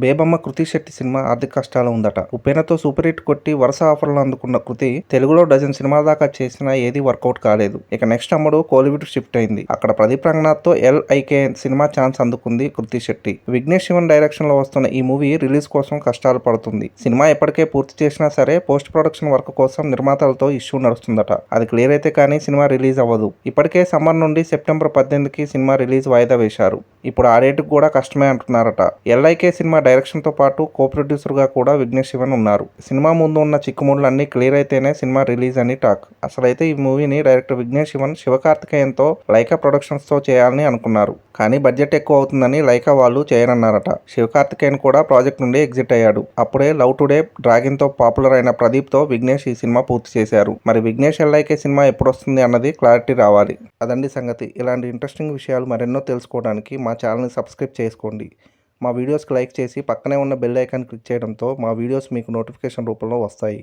బేబమ్మ కృతి Shetty cinema ఆర్థిక కష్టాలు ఉందట. ఉపేనతో సూపర్ హిట్ కొట్టి వరుస ఆఫర్లు అందుకున్న కృతి తెలుగులో డజన్ సినిమా దాకా చేసినా ఏది వర్కౌట్ కాలేదు. ఇక నెక్స్ట్ అమ్మడు కోలీవుడ్ షిఫ్ట్ అయింది. అక్కడ ప్రదీప్ రంగనాథ్తో ఎల్ఐకే సినిమా ఛాన్స్ అందుకుంది కృతి శెట్టి. విఘ్నేష్ శివన్ డైరెక్షన్లో వస్తున్న ఈ మూవీ రిలీజ్ కోసం కష్టాలు పడుతుంది. సినిమా ఎప్పటికే పూర్తి చేసినా సరే పోస్ట్ ప్రొడక్షన్ వర్క్ కోసం నిర్మాతలతో ఇష్యూ నడుస్తుందట. అది క్లియర్ అయితే కానీ సినిమా రిలీజ్ అవ్వదు. ఇప్పటికే సమ్మర్ నుండి సెప్టెంబర్ పద్దెనిమిదికి సినిమా రిలీజ్ వాయిదా వేశారు. ఇప్పుడు ఆ రేటుకు కూడా కష్టమే అంటున్నారట. ఎల్ఐకే సినిమా డైరెక్షన్తో పాటు కో ప్రొడ్యూసర్గా కూడా విఘ్నేష్ శివన్ ఉన్నారు. సినిమా ముందు ఉన్న చిక్కుముళ్ళు అన్నీ క్లియర్ అయితేనే సినిమా రిలీజ్ అని టాక్. అసలైతే ఈ మూవీని డైరెక్టర్ విఘ్నేష్ శివన్ శివకార్తికేయంతో లైకా ప్రొడక్షన్స్తో చేయాలని అనుకున్నారు. కానీ బడ్జెట్ ఎక్కువ అవుతుందని లైకా వాళ్ళు చేయనన్నారట. శివకార్తికేయన్ కూడా ప్రాజెక్ట్ నుండి ఎగ్జిట్ అయ్యాడు. అప్పుడే లవ్ టుడే డ్రాగన్తో పాపులర్ అయిన ప్రదీప్తో విఘ్నేష్ ఈ సినిమా పూర్తి చేశారు. మరి విఘ్నేష్ ఎల్ఐకే సినిమా ఎప్పుడు వస్తుంది అన్నది క్లారిటీ రావాలి. అదండి సంగతి. ఇలాంటి ఇంట్రెస్టింగ్ విషయాలు మరెన్నో తెలుసుకోవడానికి మా ఛానల్ని సబ్స్క్రైబ్ చేసుకోండి. మా వీడియోస్కి లైక్ చేసి పక్కనే ఉన్న బెల్ ఐకాన్ క్లిక్ చేయడంతో మా వీడియోస్ మీకు నోటిఫికేషన్ రూపంలో వస్తాయి.